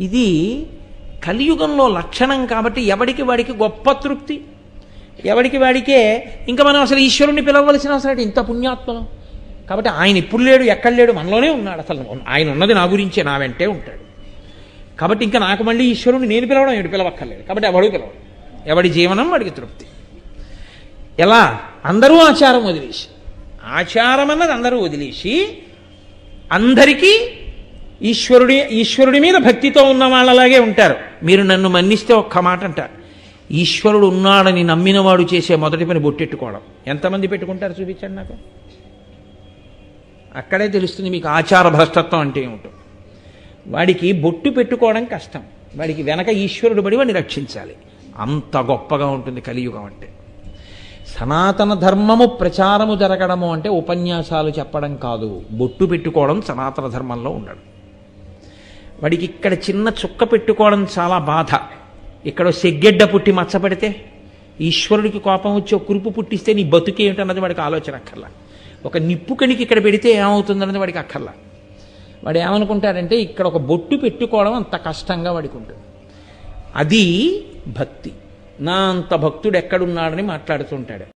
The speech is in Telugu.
ఇది కలియుగంలో లక్షణం కాబట్టి ఎవడికి వాడికి గొప్ప తృప్తి. ఎవడికి వాడికే ఇంకా మనం అసలు ఈశ్వరుణ్ణి పిలవలసిన అవసరం ఇంత పుణ్యాత్మను కాబట్టి ఆయన ఇప్పుడు లేడు ఎక్కడ లేడు మనలోనే ఉన్నాడు. అసలు ఆయన ఉన్నది నా గురించే నా వెంటే ఉంటాడు. కాబట్టి ఇంకా నాకు మళ్ళీ ఈశ్వరుని నేను పిలవడం ఏడు పిలవక్కర్లేదు. కాబట్టి ఎవడు పిలవడు. ఎవడి జీవనం వాడికి తృప్తి. ఎలా? అందరూ ఆచారం వదిలేసి. ఆచారం అన్నది అందరూ వదిలేసి అందరికీ ఈశ్వరుడి ఈశ్వరుడి మీద భక్తితో ఉన్న వాళ్ళలాగే ఉంటారు. మీరు నన్ను మన్నిస్తే ఒక్క మాట అంటారు. ఈశ్వరుడు ఉన్నాడని నమ్మినవాడు చేసే మొదటి పని బొట్టెట్టుకోవడం. ఎంతమంది పెట్టుకుంటారు చూపించండి నాకు? అక్కడే తెలుస్తుంది మీకు ఆచార భ్రష్టత్వం అంటే ఏమిటో. వాడికి బొట్టు పెట్టుకోవడం కష్టం. వాడికి వెనక ఈశ్వరుడు పడి వాడిని రక్షించాలి. అంత గొప్పగా ఉంటుంది కలియుగం అంటే. సనాతన ధర్మము ప్రచారము జరగడము అంటే ఉపన్యాసాలు చెప్పడం కాదు. బొట్టు పెట్టుకోవడం సనాతన ధర్మంలో ఉండడం. వాడికి ఇక్కడ చిన్న చుక్క పెట్టుకోవడం చాలా బాధ. ఇక్కడ సెగ్గెడ్డ పుట్టి మచ్చపడితే ఈశ్వరుడికి కోపం వచ్చి ఒక కురుపు పుట్టిస్తే నీ బతుకేమిటన్నది వాడికి ఆలోచన అక్కర్లా. ఒక నిప్పుకణికి ఇక్కడ పెడితే ఏమవుతుందన్నది వాడికి అక్కర్లా. వాడు ఏమనుకుంటాడంటే ఇక్కడ ఒక బొట్టు పెట్టుకోవడం అంత కష్టంగా వాడికి ఉంటుంది. అది భక్తి. నా అంత భక్తుడు ఎక్కడున్నాడని మాట్లాడుతుంటాడు.